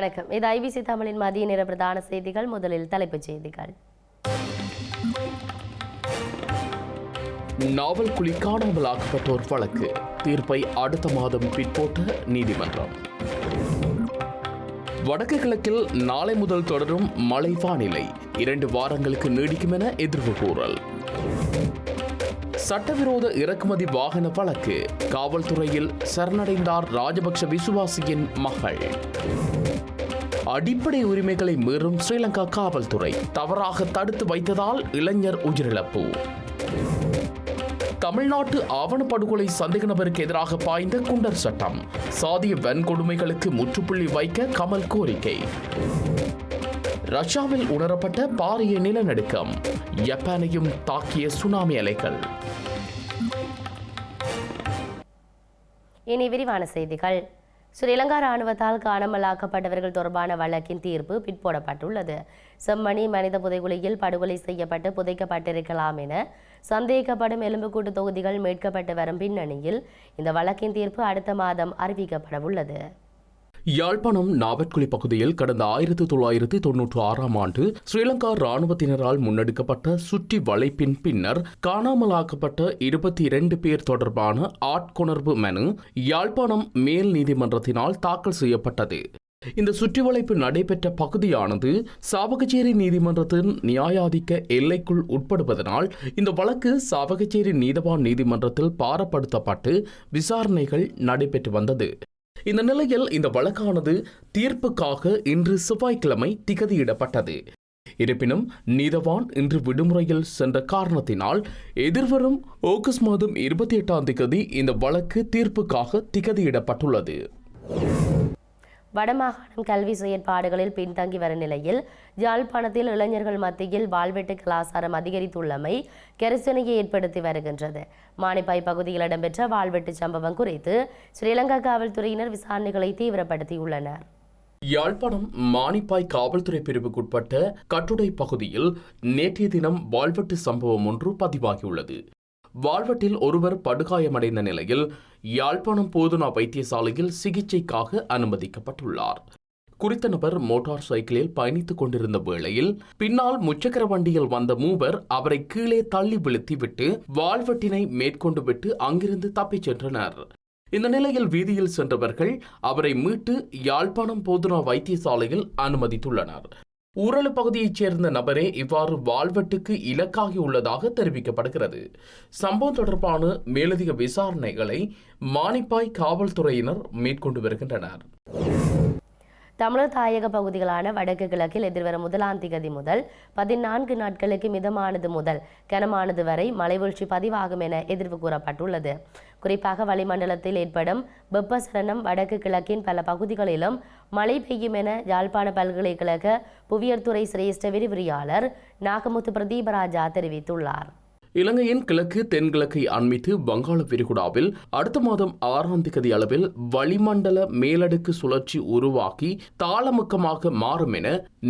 வணக்கம். இது ஐபிசி தமிழின் மதிய நேர பிரதான செய்திகள். முதலில் தலைப்புச் செய்திகள். நாவல் குழி காணாமலாக்கப்பட்டோர் வழக்கு. தீர்ப்பை அடுத்த மாதம் பிற்போட்ட நீதிமன்றம். வடக்கு கிழக்கில் நாளை முதல் தொடரும் மழை வானிலை. இரண்டு வாரங்களுக்கு நீடிக்கும் என எதிர்ப்பு கூறல். சட்டவிரோத இறக்குமதி வாகன வழக்கு. காவல்துறையில் சரணடைந்தார் ராஜபக்ஷ விசுவாசியின் மகள். அடிப்படை உரிமைகளை மீறும் ஸ்ரீலங்கா காவல்துறை தவறாக தடுத்து வைத்ததால் இளைஞர் உயிரிழப்பு. தமிழ்நாட்டு ஆவணப்படுகொலை சந்தேக நபருக்கு எதிராக பாய்ந்த குண்டர் சட்டம். சாதிய வன்கொடுமைகளுக்கு முற்றுப்புள்ளி வைக்க கமல் கோரிக்கை. ரஷ்யாவில் உணரப்பட்ட பாரிய நிலநடுக்கம். ஜப்பானையும் தாக்கிய சுனாமி அலைகள். இனி விரிவான செய்திகள். ஸ்ரீலங்கா ராணுவத்தால் காணாமலாக்கப்பட்டவர்கள் தொடர்பான வழக்கின் தீர்ப்பு பிற்போடப்பட்டுள்ளது. செம்மணி மனித புதைகுழியில் படுகொலை செய்யப்பட்டு புதைக்கப்பட்டிருக்கலாம் என சந்தேகிக்கப்படும் எலும்புக்கூட்டு தொகுதிகள் மீட்கப்பட்டு வரும் பின்னணியில் இந்த வழக்கின் தீர்ப்பு அடுத்த மாதம் அறிவிக்கப்பட உள்ளது யாழ்ப்பாணம் நாவற்குழி பகுதியில் கடந்த ஆயிரத்தி தொள்ளாயிரத்தி தொன்னூற்று ஆறாம் ஆண்டு ஸ்ரீலங்கா ராணுவத்தினரால் முன்னெடுக்கப்பட்ட சுற்றி வளைப்பின் பின்னர் காணாமலாக்கப்பட்ட இருபத்தி இரண்டு பேர் தொடர்பான ஆட்கொணர்வு மனு யாழ்ப்பாணம் மேல் நீதிமன்றத்தினால் தாக்கல் செய்யப்பட்டது. இந்த சுற்றிவளைப்பு நடைபெற்ற பகுதியானது சாவகச்சேரி நீதிமன்றத்தின் நியாயாதிக்க எல்லைக்குள் உட்படுவதனால் இந்த வழக்கு சாவகச்சேரி நீதவான் நீதிமன்றத்தில் பாரப்படுத்தப்பட்டு விசாரணைகள் நடைபெற்று வந்தது. இந்த நிலையில் இந்த வழக்கானது தீர்ப்புக்காக இன்று செவ்வாய்க்கிழமை திகதியிடப்பட்டது. இருப்பினும் நீதவான் இன்று விடுமுறையில் சென்ற காரணத்தினால் எதிர்வரும் ஆகஸ்ட் மாதம் இருபத்தி எட்டாம் திகதி இந்த வழக்கு தீர்ப்புக்காக திகதியிடப்பட்டுள்ளது. வடமாகாணம் கல்வி செயற்பாடுகளில் பின்தங்கி வரும் நிலையில் யாழ்ப்பாணத்தில் இளைஞர்கள் மத்தியில் வாழ்வெட்டு கலாசாரம் அதிகரித்துள்ளமை கரிசனையை ஏற்படுத்தி வருகின்றது. மானிப்பாய் பகுதியில் இடம்பெற்ற வாழ்வெட்டு சம்பவம் குறித்து ஸ்ரீலங்கா காவல்துறையினர் விசாரணைகளை தீவிரப்படுத்தியுள்ளனர். யாழ்ப்பாணம் மானிப்பாய் காவல்துறை பிரிவுக்குட்பட்ட கட்டுடை பகுதியில் நேற்றைய தினம் வாழ்வெட்டு சம்பவம் ஒன்று பதிவாகியுள்ளது. வாழ்வெட்டில் ஒருவர் படுகாயமடைந்த நிலையில் யாழ்ப்பாணம் போதுனா வைத்தியசாலையில் சிகிச்சைக்காக அனுமதிக்கப்பட்டுள்ளார். குறித்த நபர் மோட்டார் சைக்கிளில் பயணித்துக் கொண்டிருந்த வேளையில் பின்னால் முச்சக்கர வண்டியில் வந்த மூவர் அவரை கீழே தள்ளி வீழ்த்திவிட்டு வாழ்வெட்டினை மேற்கொண்டு விட்டு அங்கிருந்து தப்பிச் சென்றனர். இந்த நிலையில் வீதியில் சென்றவர்கள் அவரை மீட்டு யாழ்ப்பாணம் போதுனா வைத்தியசாலையில் அனுமதித்துள்ளனர். ஊரலு பகுதியைச் சேர்ந்த நபரே இவ்வாறு வாழ்வெட்டுக்கு இலக்காகியுள்ளதாக தெரிவிக்கப்படுகிறது. சம்பவம் தொடர்பான மேலதிக விசாரணைகளை மானிப்பாய் காவல்துறையினர் மேற்கொண்டு வருகின்றனர். தமிழர் தாயக பகுதிகளான வடக்கு கிழக்கில் எதிர்வரும் முதலாம் திகதி முதல் பதினான்கு நாட்களுக்கு மிதமானது முதல் கனமானது வரை மலைவீழ்ச்சி பதிவாகும் என எதிர்வு கூறப்பட்டுள்ளது. குறிப்பாக வளிமண்டலத்தில் ஏற்படும் வெப்பசலனம் வடக்கு கிழக்கின் பல பகுதிகளிலும் மழை பெய்யும் என யாழ்ப்பாண பல்கலைக்கழக புவியர்துறை சிரேஷ்ட விரிவுரையாளர் நாகமுத்து பிரதீபராஜா தெரிவித்துள்ளார். இலங்கையின் கிழக்கு தென்கிழக்கை அண்மித்து வங்காள விரிகுடாவில் அடுத்த மாதம் ஆறாம் தேதி அளவில் வளிமண்டல மேலடுக்கு சுழற்சி உருவாக்கி தாளமுக்கமாக மாறும் என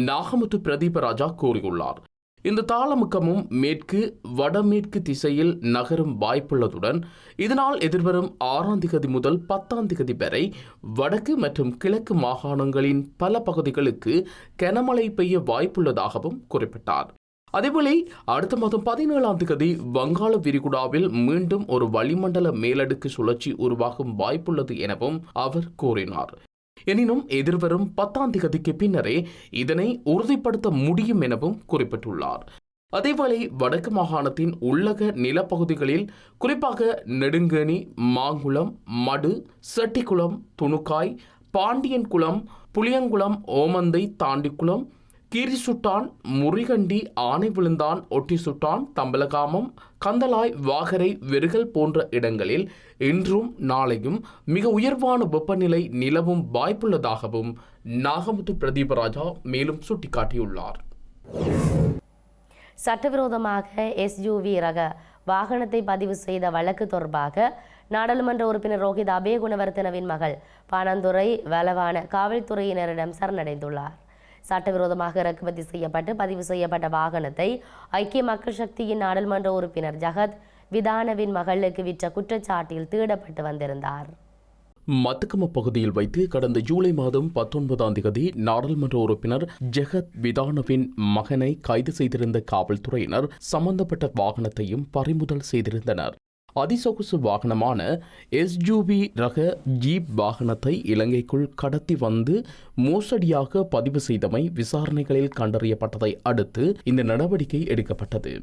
நாகமுத்து பிரதீபராஜா கூறியுள்ளார். இந்த தாளமுக்கமும் மேற்கு வடமேற்கு திசையில் நகரும் வாய்ப்புள்ளதுடன் இதனால் எதிர்வரும் ஆறாம் திகதி முதல் பத்தாம் திகதி வரை வடக்கு மற்றும் கிழக்கு மாகாணங்களின் பல பகுதிகளுக்கு கனமழை பெய்ய வாய்ப்புள்ளதாகவும் குறிப்பிட்டார். அதேபோல அடுத்த மாதம் பதினேழாம் தேதி வங்காள விரிகுடாவில் மீண்டும் ஒரு வளிமண்டல மேலடுக்கு சுழற்சி உருவாகும் வாய்ப்புள்ளது எனவும் அவர் கூறினார். எனினும் எதிர்வரும் பத்தாம் தேதிக்கு பின்னரே இதனை உறுதிப்படுத்த முடியும் எனவும் குறிப்பிட்டுள்ளார். அதேவேளை வடக்கு மாகாணத்தின் உள்ளக நிலப்பகுதிகளில் குறிப்பாக நெடுங்கேணி மாங்குளம் மடு செட்டிக்குளம் துணுக்காய் பாண்டியன்குளம் புளியங்குளம் ஓமந்தை தாண்டிக்குளம் கீரிசுட்டான் முறிகண்டி ஆனை விழுந்தான் ஒட்டி சுட்டான் தம்பலகாமம் கந்தலாய் வாகரை வெறுகல் போன்ற இடங்களில் இன்றும் நாளையும் மிக உயர்வான வெப்பநிலை நிலவும் வாய்ப்புள்ளதாகவும் நாகமுத்து பிரதீபராஜா மேலும் சுட்டிக்காட்டியுள்ளார். சட்டவிரோதமாக எஸ்யூவி ரக வாகனத்தை பதிவு செய்த வழக்கு தொடர்பாக நாடாளுமன்ற உறுப்பினர் ரோஹித் அபேகுணவர்த்தனவின் மகள் பானந்துறை வலவான காவல்துறையினரிடம் சரணடைந்துள்ளார். சட்டவிரோதமாக இறக்குமதி செய்யப்பட்டு பதிவு செய்யப்பட்ட வாகனத்தை ஐக்கிய மக்கள் சக்தியின் நாடாளுமன்ற உறுப்பினர் ஜகத் விதானவின் மகளுக்கு விற்ற குற்றச்சாட்டில் தேடப்பட்டு வந்திருந்தார். மத்துக்கம பகுதியில் வைத்து கடந்த ஜூலை மாதம் பத்தொன்பதாம் தேதி நாடாளுமன்ற உறுப்பினர் ஜெகத் விதானவின் மகனை கைது செய்திருந்த காவல்துறையினர் சம்பந்தப்பட்ட வாகனத்தையும் பறிமுதல் செய்திருந்தனர். அதிசொகுசு வாகனமான எஸ்யூவி ரக ஜீப் வாகனத்தை இலங்கைக்குள் கடத்தி வந்து மோசடியாக பதிவு செய்தமை விசாரணைகளில் கண்டறியப்பட்டதை அடுத்து இந்த நடவடிக்கை எடுக்கப்பட்டது.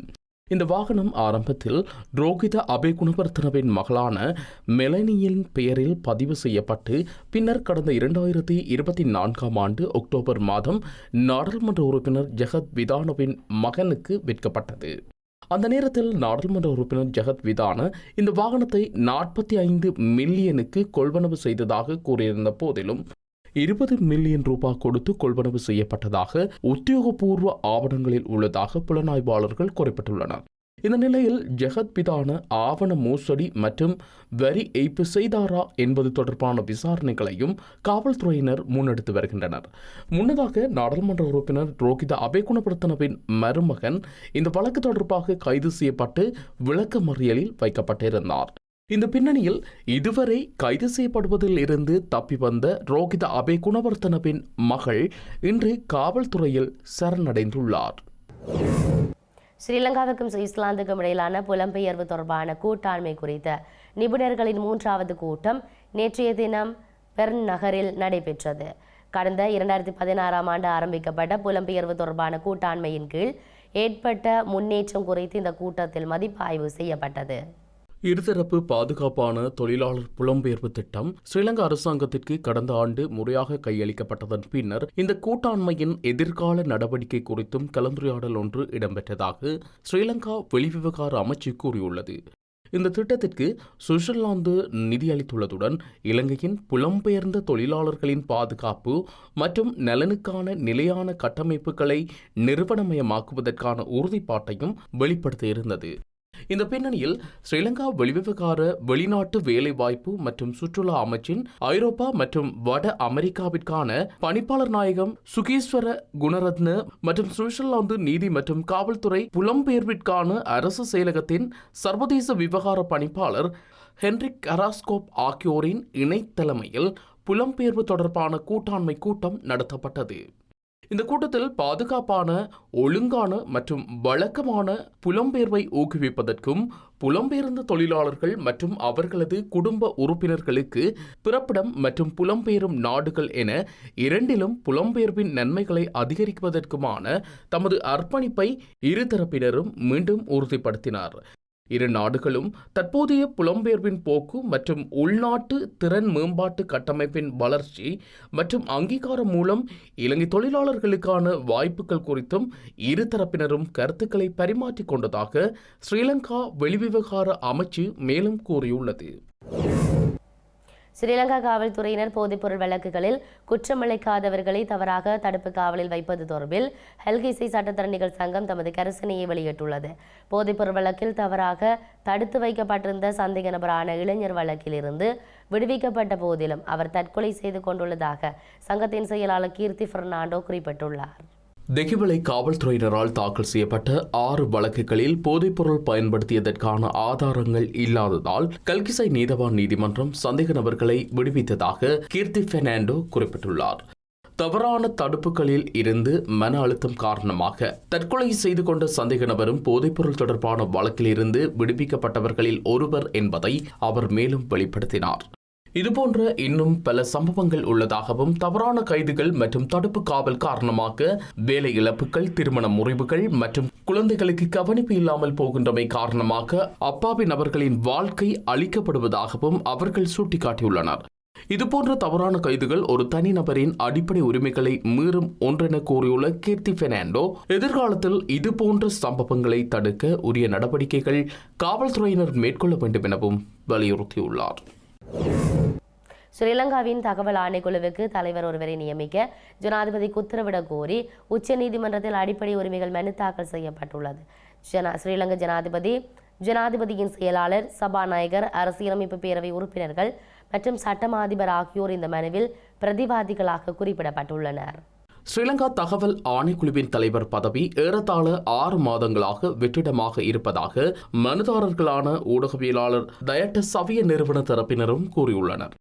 இந்த வாகனம் ஆரம்பத்தில் ரோகித அபேகுணவர்த்தனவின் மகளான மெலனியின் பெயரில் பதிவு செய்யப்பட்டு பின்னர் கடந்த இரண்டாயிரத்தி இருபத்தி நான்காம் ஆண்டு அக்டோபர் மாதம் நாடாளுமன்ற உறுப்பினர் ஜெகத் விதானவின் மகனுக்கு விற்கப்பட்டது. அந்த நேரத்தில் நாடாளுமன்ற உறுப்பினர் ஜெகத் விதான இந்த வாகனத்தை நாற்பத்தி ஐந்து மில்லியனுக்கு கொள்வனவு செய்ததாக கூறியிருந்த போதிலும் இருபது மில்லியன் ரூபாய் கொடுத்து கொள்வனவு செய்யப்பட்டதாக உத்தியோகபூர்வ ஆவணங்களில் உள்ளதாக புலனாய்வாளர்கள் குறிப்பிட்டுள்ளனர். இந்த நிலையில் ஜெகத் பிதான ஆவண மோசடி மற்றும் வரி ஏய்ப்பு செய்தாரா என்பது தொடர்பான விசாரணைகளையும் காவல்துறையினர் முன்னெடுத்து வருகின்றனர். முன்னதாக நாடாளுமன்ற உறுப்பினர் ரோகித அபேகுணப்படுத்தனவின் மருமகன் இந்த வழக்கு தொடர்பாக கைது செய்யப்பட்டு விளக்க மறியலில் வைக்கப்பட்டிருந்தார். இந்த பின்னணியில் இதுவரை கைது செய்யப்படுவதில் இருந்து தப்பி வந்த ரோகித அபே குணவர்த்தனவின் மகள் இன்று காவல்துறையில் சரணடைந்துள்ளார். ஸ்ரீலங்காவுக்கும் இஸ்லாந்துக்கும் இடையிலான புலம்பெயர்வு தொடர்பான கூட்டாண்மை குறித்த நிபுணர்களின் மூன்றாவது கூட்டம் நேற்றைய தினம் பெர்ன் நகரில் நடைபெற்றது. கடந்த இரண்டாயிரத்தி பதினாறாம் ஆண்டு ஆரம்பிக்கப்பட்ட புலம்பெயர்வு தொடர்பான கூட்டாண்மையின் கீழ் ஏற்பட்ட முன்னேற்றம் குறித்து இந்த கூட்டத்தில் மதிப்பாய்வு செய்யப்பட்டது. இருதரப்பு பாதுகாப்பான தொழிலாளர் புலம்பெயர்வு திட்டம் ஸ்ரீலங்கா அரசாங்கத்திற்கு கடந்த ஆண்டு முறையாக கையளிக்கப்பட்டதன் பின்னர் இந்த கூட்டாண்மையின் எதிர்கால நடவடிக்கை குறித்தும் கலந்துரையாடல் ஒன்று இடம்பெற்றதாக ஸ்ரீலங்கா வெளிவிவகார அமைச்சு கூறியுள்ளது. இந்த திட்டத்திற்கு சுவிட்சர்லாந்து நிதியளித்துள்ளதுடன் இலங்கையின் புலம்பெயர்ந்த தொழிலாளர்களின் பாதுகாப்பு மற்றும் நலனுக்கான நிலையான கட்டமைப்புகளை நிறுவனமயமாக்குவதற்கான உறுதிப்பாட்டையும் வெளிப்படுத்தியிருந்தது. இந்த பின்னணியில் ஸ்ரீலங்கா வெளிவிவகார வெளிநாட்டு வேலைவாய்ப்பு மற்றும் சுற்றுலா அமைச்சின் ஐரோப்பா மற்றும் வட அமெரிக்காவிற்கான பணிப்பாளர் நாயகம் சுகீஸ்வர குணரத்ன மற்றும் சுவிட்சர்லாந்து நீதி மற்றும் காவல்துறை புலம்பெயர்விற்கான அரசு செயலகத்தின் சர்வதேச விவகார பணிப்பாளர் ஹென்ரிக் கராஸ்கோப் ஆகியோரின் இணைத்தலைமையில் புலம்பெயர்வு தொடர்பான கூட்டாண்மை கூட்டம் நடத்தப்பட்டது. இந்த கூட்டத்தில் பாதுகாப்பான ஒழுங்கான மற்றும் வழக்கமான புலம்பெயர்வை ஊக்குவிப்பதற்கும் புலம்பெயர்ந்த தொழிலாளர்கள் மற்றும் அவர்களது குடும்ப உறுப்பினர்களுக்கு பிறப்பிடம் மற்றும் புலம்பெயரும் நாடுகள் என இரண்டிலும் புலம்பெயர்வின் நன்மைகளை அதிகரிப்பதற்குமான தமது அர்ப்பணிப்பை இருதரப்பினரும் மீண்டும் உறுதிப்படுத்தினார். இரு நாடுகளும் தற்போதைய புலம்பெயர்வின் போக்கு மற்றும் உள்நாட்டு திறன் மேம்பாட்டு கட்டமைப்பின் வளர்ச்சி மற்றும் அங்கீகாரம் மூலம் இலங்கை தொழிலாளர்களுக்கான வாய்ப்புகள் குறித்தும் இருதரப்பினரும் கருத்துக்களை பரிமாற்றிக் கொண்டதாக ஸ்ரீலங்கா வெளிவிவகார அமைச்சு மேலும் கூறியுள்ளது. ஸ்ரீலங்கா காவல்துறையினர் போதைப்பொருள் வழக்குகளில் குற்றமிழைக்காதவர்களை தவறாக தடுப்பு காவலில் வைப்பது தொடர்பில் ஹெல்கிசை சட்டத்தரணிகள் சங்கம் தமது கரிசனையை வெளியிட்டுள்ளது. போதைப்பொருள் வழக்கில் தவறாக தடுத்து வைக்கப்பட்டிருந்த சந்தேக நபரான இளைஞர் வழக்கிலிருந்து விடுவிக்கப்பட்ட போதிலும் அவர் தற்கொலை செய்து கொண்டுள்ளதாக சங்கத்தின் செயலாளர் கீர்த்தி பெர்னாண்டோ குறிப்பிட்டுள்ளார். திகிவிலை காவல்துறையினரால் தாக்கல் செய்யப்பட்ட ஆறு வழக்குகளில் போதைப்பொருள் பயன்படுத்தியதற்கான ஆதாரங்கள் இல்லாததால் கல்கிசை நீதவான் நீதிமன்றம் சந்தேக நபர்களை விடுவித்ததாக கீர்த்தி பெர்னாண்டோ குறிப்பிட்டுள்ளார். தவறான தடுப்புகளில் இருந்து மன அழுத்தம் காரணமாக தற்கொலை செய்து கொண்ட சந்தேக நபரும் போதைப்பொருள் தொடர்பான வழக்கிலிருந்து விடுவிக்கப்பட்டவர்களில் ஒருவர் என்பதை அவர் மேலும் வெளிப்படுத்தினார். இதுபோன்ற இன்னும் பல சம்பவங்கள் உள்ளதாகவும் தவறான கைதுகள் மற்றும் தடுப்பு காவல் காரணமாக வேலை இழப்புகள் திருமண முறிவுகள் மற்றும் குழந்தைகளுக்கு கவனிப்பு இல்லாமல் போகின்றமை காரணமாக அப்பாவி நபர்களின் வாழ்க்கை அளிக்கப்படுவதாகவும் அவர்கள் சுட்டிக்காட்டியுள்ளனர். இதுபோன்ற தவறான கைதுகள் ஒரு தனிநபரின் அடிப்படை உரிமைகளை மீறும் ஒன்றென கூறியுள்ள கீர்த்தி பெர்னாண்டோ எதிர்காலத்தில் இதுபோன்ற சம்பவங்களை தடுக்க உரிய நடவடிக்கைகள் காவல்துறையினர் மேற்கொள்ள வேண்டும் எனவும் வலியுறுத்தியுள்ளார். ஸ்ரீலங்காவின் தகவல் ஆணைக்குழுவுக்கு தலைவர் ஒருவரை நியமிக்க ஜனாதிபதிக்கு உத்தரவிடக் கோரி உச்சநீதிமன்றத்தில் அடிப்படை உரிமைகள் மனு தாக்கல் செய்யப்பட்டுள்ளது. ஜனா ஸ்ரீலங்கா ஜனாதிபதி ஜனாதிபதியின் செயலாளர் சபாநாயகர் அரசியலமைப்பு பேரவை உறுப்பினர்கள் மற்றும் சட்டமாதிபர் ஆகியோர் இந்த மனுவில் பிரதிவாதிகளாக குறிப்பிடப்பட்டுள்ளனர். ஸ்ரீலங்கா தகவல் ஆணைக்குழுவின் தலைவர் பதவி ஏறத்தாழ ஆறு மாதங்களாக வெற்றிடமாக இருப்பதாக மனுதாரர்களான ஊடகவியலாளர் தயட்ட சவிய நிறுவன தரப்பினரும் கூறியுள்ளனர்.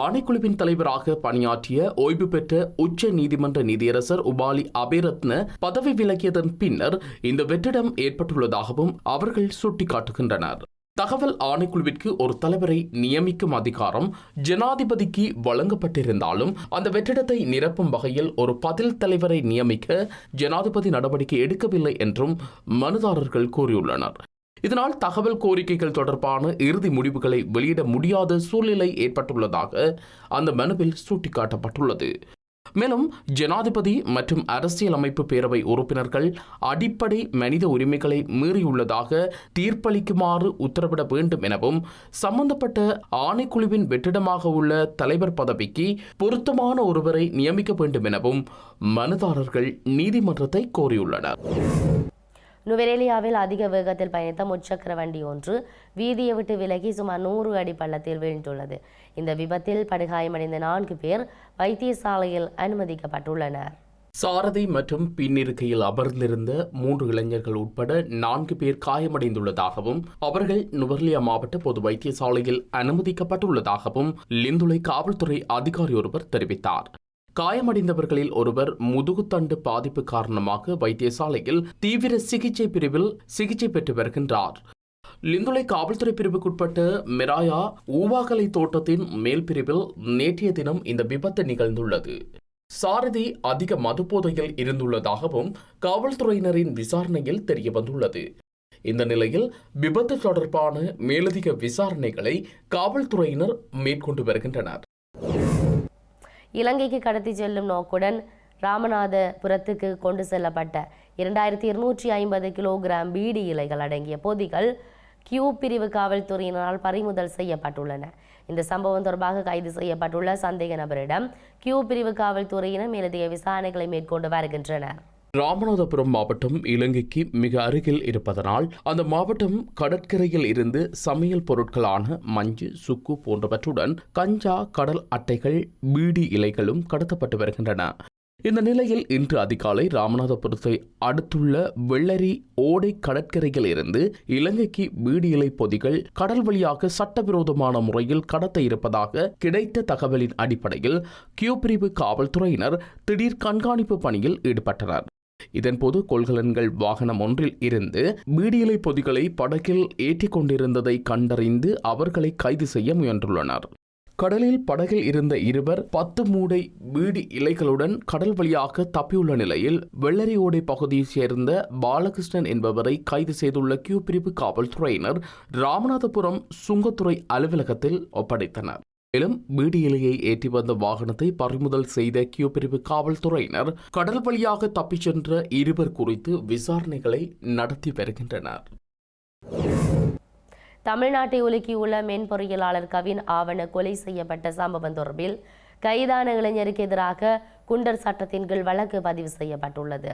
ஆணைக்குழுவின் தலைவராக பணியாற்றிய ஓய்வு பெற்ற உச்ச நீதிமன்ற நீதியரசர் உபாலி அபிரத்ன பதவி விலகியதன் பின்னர் இந்த வெற்றிடம் ஏற்பட்டுள்ளதாகவும் அவர்கள் சுட்டிக்காட்டுகின்றனர். தகவல் ஆணைக்குழுவிற்கு ஒரு தலைவரை நியமிக்கும் அதிகாரம் ஜனாதிபதிக்கு வழங்கப்பட்டிருந்தாலும் அந்த வெற்றிடத்தை நிரப்பும் வகையில் ஒரு பதில் தலைவரை நியமிக்க ஜனாதிபதி நடவடிக்கை எடுக்கவில்லை என்றும் மனுதாரர்கள் கூறியுள்ளனர். இதனால் தகவல் கோரிக்கைகள் தொடர்பான இறுதி முடிவுகளை வெளியிட முடியாத சூழ்நிலை ஏற்பட்டுள்ளதாக அந்த மனுவில் சுட்டிக்காட்டப்பட்டுள்ளது. மேலும் ஜனாதிபதி மற்றும் அரசியலமைப்பு பேரவை உறுப்பினர்கள் அடிப்படை மனித உரிமைகளை மீறியுள்ளதாக தீர்ப்பளிக்குமாறு உத்தரவிட வேண்டும் எனவும் சம்பந்தப்பட்ட ஆணைக்குழுவின் வெற்றிடமாக உள்ள தலைவர் பதவிக்கு பொருத்தமான ஒருவரை நியமிக்க வேண்டும் எனவும் மனுதாரர்கள் நீதிமன்றத்தை கோரியுள்ளனர். நுவரேலியாவில் அதிக வேகத்தில் பயணித்த முச்சக்கர வண்டி ஒன்று வீதியை விட்டு விலகி சுமார் நூறு அடி பள்ளத்தில் வீழ்ந்துள்ளது. இந்த விபத்தில் படுகாயமடைந்த நான்கு பேர் வைத்தியசாலையில் அனுமதிக்கப்பட்டுள்ளனர். சாரதி மற்றும் பின்னிருக்கையில் அமர்ந்திருந்த மூன்று இளைஞர்கள் உட்பட நான்கு பேர் காயமடைந்துள்ளதாகவும் அவர்கள் நுவர்லியா மாவட்ட பொது வைத்தியசாலையில் அனுமதிக்கப்பட்டுள்ளதாகவும் லிந்துலை காவல்துறை அதிகாரி ஒருவர் தெரிவித்தார். காயமடைந்தவர்களில் ஒருவர் முதுகுத்தண்டு பாதிப்பு காரணமாக வைத்தியசாலையில் தீவிர சிகிச்சை பிரிவில் சிகிச்சை பெற்று வருகின்றார். லிந்துலை காவல்துறை பிரிவுக்குட்பட்ட மிராயா ஊவாகலை தோட்டத்தின் மேல் பிரிவில் நேற்றைய தினம் இந்த விபத்து நிகழ்ந்துள்ளது. சாரதி அதிக மதுபோதையில் இருந்துள்ளதாகவும் காவல்துறையினரின் விசாரணையில் தெரியவந்துள்ளது. இந்த நிலையில் விபத்து தொடர்பான மேலதிக விசாரணைகளை காவல்துறையினர் மேற்கொண்டு வருகின்றனர். இலங்கைக்கு கடத்தி செல்லும் நோக்குடன் ராமநாதபுரத்துக்கு கொண்டு செல்லப்பட்ட இரண்டாயிரத்தி இருநூற்றி ஐம்பது கிலோகிராம் பீடி இலைகள் அடங்கிய பொதிகள் கியூ பிரிவு காவல்துறையினரால் பறிமுதல் செய்யப்பட்டுள்ளன. இந்த சம்பவம் தொடர்பாக கைது செய்யப்பட்டுள்ள சந்தேக நபரிடம் கியூ பிரிவு காவல்துறையினர் மேலதிக விசாரணைகளை மேற்கொண்டு வருகின்றனர். ராமநாதபுரம் மாவட்டம் இலங்கைக்கு மிக அருகில் இருப்பதனால் அந்த மாவட்டம் கடற்கரையில் இருந்து சமையல் பொருட்களான மஞ்சு சுக்கு போன்றவற்றுடன் கஞ்சா கடல் அட்டைகள் பீடி இலைகளும் கடத்தப்பட்டு வருகின்றன. இந்த நிலையில் இன்று அதிகாலை ராமநாதபுரத்தை அடுத்துள்ள வெள்ளரி ஓடை கடற்கரையில் இருந்து இலங்கைக்கு பீடி இலை பொதிகள் கடல் வழியாக சட்டவிரோதமான முறையில் கடத்த இருப்பதாக கிடைத்த தகவலின் அடிப்படையில் கியூ பிரிவு காவல்துறையினர் திடீர் கண்காணிப்பு பணியில் ஈடுபட்டனர். இதன்போது கொள்கலன்கள் வாகனம் ஒன்றில் இருந்து பீடியிலை பொதிகளை படகில் ஏற்றிக் கொண்டிருந்ததை கண்டறிந்து அவர்களை கைது செய்ய முயன்றுள்ளனர். கடலில் படகில் இருந்த இருவர் பத்து மூடை பீடி இலைகளுடன் கடல் வழியாக தப்பியுள்ள நிலையில் வெள்ளரியோடை பகுதியைச் சேர்ந்த பாலகிருஷ்ணன் என்பவரை கைது செய்துள்ள கியூ பிரிவு காவல்துறையினர் ராமநாதபுரம் சுங்கத்துறை அலுவலகத்தில் ஒப்படைத்தனர். மேலும் பீடி ஏற்றி வந்த வாகனத்தை பறிமுதல் செய்த கியூ பிரிவு காவல்துறையினர் கடல் வழியாக தப்பிச் சென்ற இருவர் குறித்து விசாரணைகளை நடத்தி வருகின்றனர். தமிழ்நாட்டை உலுக்கியுள்ள மென்பொறியியலாளர் கவின் ஆவண கொலை செய்யப்பட்ட சம்பவம் தொடர்பில் கைதான இளைஞருக்கு எதிராக குண்டர் சட்டத்தின் கீழ் வழக்கு பதிவு செய்யப்பட்டுள்ளது.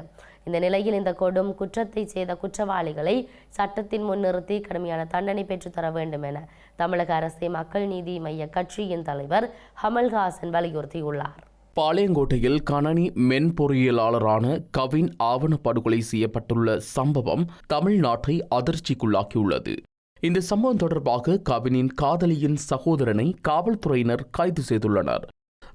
இந்த நிலையில் இந்த கொடும் குற்றத்தை செய்த குற்றவாளிகளை சட்டத்தின் முன் நிறுத்தி கடுமையான தண்டனை பெற்றுத்தர வேண்டும் என தமிழக அரசை மக்கள் நீதி மைய கட்சியின் தலைவர் கமல்ஹாசன் வலியுறுத்தியுள்ளார். பாளையங்கோட்டையில் கணனி மென்பொறியியலாளரான கவின் ஆவண படுகொலை செய்யப்பட்டுள்ள சம்பவம் தமிழ்நாட்டை அதிர்ச்சிக்குள்ளாக்கியுள்ளது. இந்த சம்பவம் தொடர்பாக கவினின் காதலியின் சகோதரனை காவல்துறையினர் கைது செய்துள்ளனர்.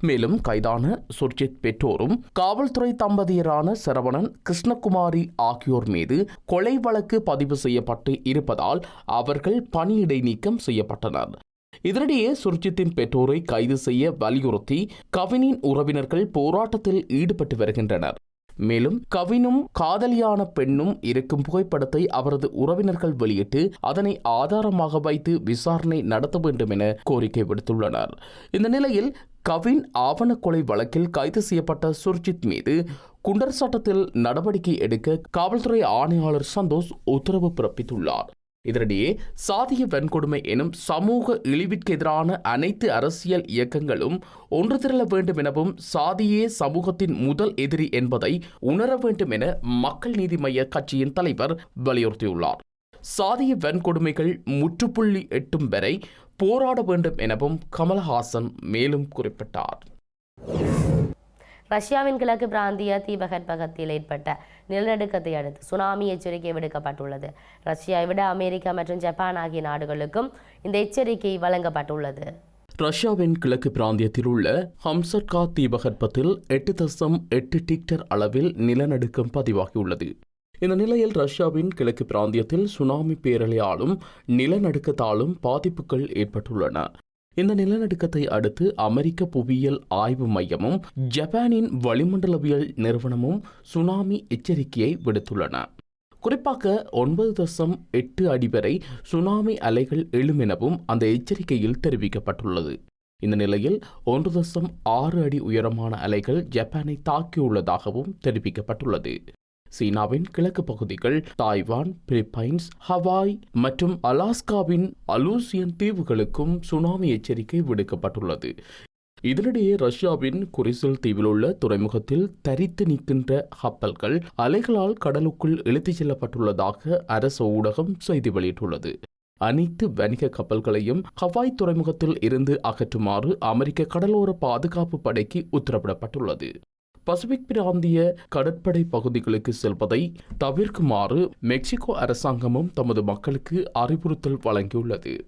மேலும் கைதான சுர்ஜித் பெற்றோரும் காவல்துறை தம்பதியரான சரவணன் கிருஷ்ணகுமாரி ஆகியோர் மீது கொலை வழக்கு பதிவு செய்யப்பட்டு இருப்பதால் அவர்கள் பணியிடை நீக்கம் செய்யப்பட்டனர். இதனிடையே சுர்ஜித்தின் பெற்றோரை கைது செய்ய வலியுறுத்தி கவினின் உறவினர்கள் போராட்டத்தில் ஈடுபட்டு வருகின்றனர். மேலும் கவினும் காதலியான பெண்ணும் இருக்கும் புகைப்படத்தை அவரது உறவினர்கள் வெளியிட்டு அதனை ஆதாரமாக வைத்து விசாரணை நடத்த வேண்டும் என கோரிக்கை விடுத்துள்ளனர். இந்த நிலையில் கவின் ஆவண கொலை வழக்கில் கைது செய்யப்பட்ட சுர்ஜித் மீது குண்டர் சட்டத்தில் நடவடிக்கை எடுக்க காவல்துறை ஆணையாளர் சந்தோஷ் உத்தரவு பிறப்பித்துள்ளார். இதனிடையே சாதிய வன்கொடுமை எனும் சமூக இழிவிற்கு எதிரான அனைத்து அரசியல் இயக்கங்களும் ஒன்று திரள வேண்டும் எனவும் சாதியே சமூகத்தின் முதல் எதிரி என்பதை உணர வேண்டும் என மக்கள் நீதி மய்ய கட்சியின் தலைவர் வலியுறுத்தியுள்ளார். சாதிய வன்கொடுமைகள் முற்றுப்புள்ளி எட்டும் வரை போராட வேண்டும் எனவும் கமலஹாசன் மேலும் குறிப்பிட்டார். ரஷ்யாவின் கிழக்கு பிராந்திய தீபகற்பகத்தில் ஏற்பட்ட நிலநடுக்கத்தை அடுத்து சுனாமி எச்சரிக்கை விடுக்கப்பட்டுள்ளது. ரஷ்யாவை விட அமெரிக்கா மற்றும் ஜப்பான் ஆகிய நாடுகளுக்கும் இந்த எச்சரிக்கை வழங்கப்பட்டுள்ளது. ரஷ்யாவின் கிழக்கு பிராந்தியத்தில் உள்ள ஹம்சர்கா தீபகற்பத்தில் எட்டு தசம் எட்டு டிக்டர் அளவில் நிலநடுக்கம் பதிவாகியுள்ளது. இந்த நிலையில் ரஷ்யாவின் கிழக்கு பிராந்தியத்தில் சுனாமி பேரலையாலும் நிலநடுக்கத்தாலும் பாதிப்புகள் ஏற்பட்டுள்ளன. இந்த நிலநடுக்கத்தை அடுத்து அமெரிக்க புவியியல் ஆய்வு மையமும் ஜப்பானின் வளிமண்டலவியல் நிறுவனமும் சுனாமி எச்சரிக்கையை விடுத்துள்ளன. குறிப்பாக ஒன்பது தசம் எட்டு அடி வரை சுனாமி அலைகள் எழும் எனவும் அந்த எச்சரிக்கையில் தெரிவிக்கப்பட்டுள்ளது. இந்த நிலையில் ஒன்று தசம் ஆறு அடி உயரமான அலைகள் ஜப்பானை தாக்கியுள்ளதாகவும் தெரிவிக்கப்பட்டுள்ளது. சீனாவின் கிழக்கு பகுதிகள் தாய்வான் பிலிப்பைன்ஸ் ஹவாய் மற்றும் அலாஸ்காவின் அலூசியன் தீவுகளுக்கும் சுனாமி எச்சரிக்கை விடுக்கப்பட்டுள்ளது. இதனிடையே ரஷ்யாவின் குரிசில் தீவிலுள்ள துறைமுகத்தில் தரித்து நிற்கின்ற கப்பல்கள் அலைகளால் கடலுக்குள் இழுத்துச் செல்லப்பட்டுள்ளதாக அரசு ஊடகம் செய்தி வெளியிட்டுள்ளது. அனைத்து வணிக கப்பல்களையும் ஹவாய் துறைமுகத்தில் இருந்து அகற்றுமாறு அமெரிக்க கடலோர பாதுகாப்பு படைக்கு உத்தரவிடப்பட்டுள்ளது. பசிபிக் பிராந்திய கடற்படை பகுதிகளுக்கு செல்வதை தவிர்க்குமாறு மெக்சிகோ அரசாங்கமும் தமது மக்களுக்கு அறிவுறுத்தல் வழங்கியுள்ளது.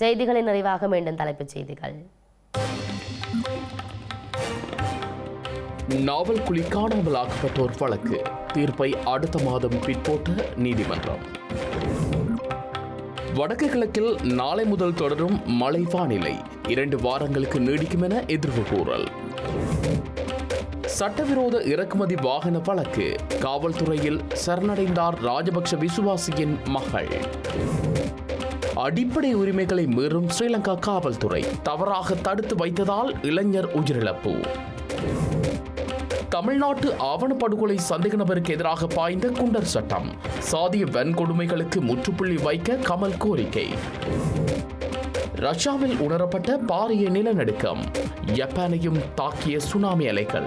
செய்திகளின் நிறைவாக மீண்டும் தலைப்புச் செய்திகள். நாவல் குழி காணாமல் ஆக்கப்பட்டோர் வழக்கு. தீர்ப்பை அடுத்த மாதம் பிற்போட்ட நீதிமன்றம். வடக்கு கிழக்கில் நாளை முதல் தொடரும் மழை வானிலை இரண்டு வாரங்களுக்கு நீடிக்கும் என எதிர்வு கூறல். சட்டவிரோத இறக்குமதி வாகன வழக்கு. காவல்துறையில் சரணடைந்தார் ராஜபக்ஷ விசுவாசியின் மகள். அடிப்படை உரிமைகளை மீறும் ஸ்ரீலங்கா காவல்துறை தவறாக தடுத்து வைத்ததால் இளைஞர் உயிரிழப்பு. தமிழ்நாட்டு ஆவணப்படுகொலை சந்தேக நபருக்கு எதிராக பாய்ந்த குண்டர் சட்டம். சாதிய வன்கொடுமைகளுக்கு முற்றுப்புள்ளி வைக்க கமல் கோரிக்கை. ரஷ்யாவில் உணரப்பட்ட பாரிய நிலநடுக்கம். ஜப்பானையும் தாக்கிய சுனாமி அலைகள்.